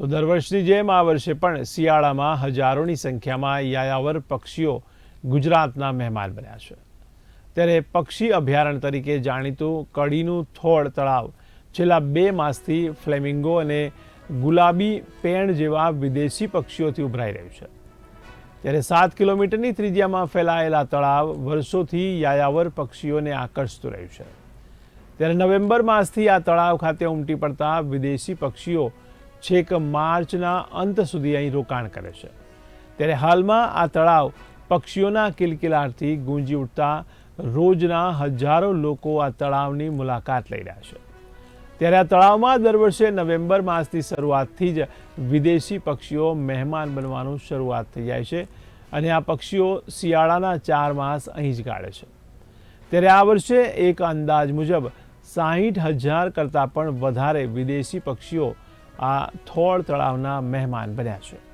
તો દર વર્ષની જેમ આ વર્ષે પણ શિયાળામાં હજારોની સંખ્યામાં યાયાવર પક્ષીઓ ગુજરાતના મહેમાન બન્યા છે. ત્યારે પક્ષી અભયારણ્ય તરીકે જાણીતું કડીનું થોળ તળાવ છેલ્લા બે માસથી ફ્લેમિંગો અને ગુલાબી પેણ જેવા વિદેશી પક્ષીઓથી ઉભરાઈ રહ્યું છે. ત્યારે સાત કિલોમીટરની ત્રિજ્યામાં ફેલાયેલા તળાવ વર્ષોથી યાયાવર પક્ષીઓને આકર્ષતું રહ્યું છે. ત્યારે નવેમ્બર માસથી આ તળાવ ખાતે ઉમટી પડતા વિદેશી પક્ષીઓ છેક માર્ચના અંત સુધી અહીં રોકાણ કરે છે. ત્યારે હાલમાં આ તળાવ પક્ષીઓના કિલકિલાટથી ગુંજી ઉઠતા રોજના હજારો લોકો આ તળાવની મુલાકાત લઈ રહ્યા છે. ત્યારે આ તળાવમાં દર વર્ષે નવેમ્બર માસની શરૂઆતથી જ વિદેશી પક્ષીઓ મહેમાન બનવાનું શરૂઆત થઈ જાય છે અને આ પક્ષીઓ શિયાળાના ચાર માસ અહીં જ ગાળે છે. ત્યારે આ વર્ષે એક અંદાજ મુજબ સાહીઠ હજાર કરતાં પણ વધારે વિદેશી પક્ષીઓ આ થોળ તળાવના મહેમાન બન્યા છે.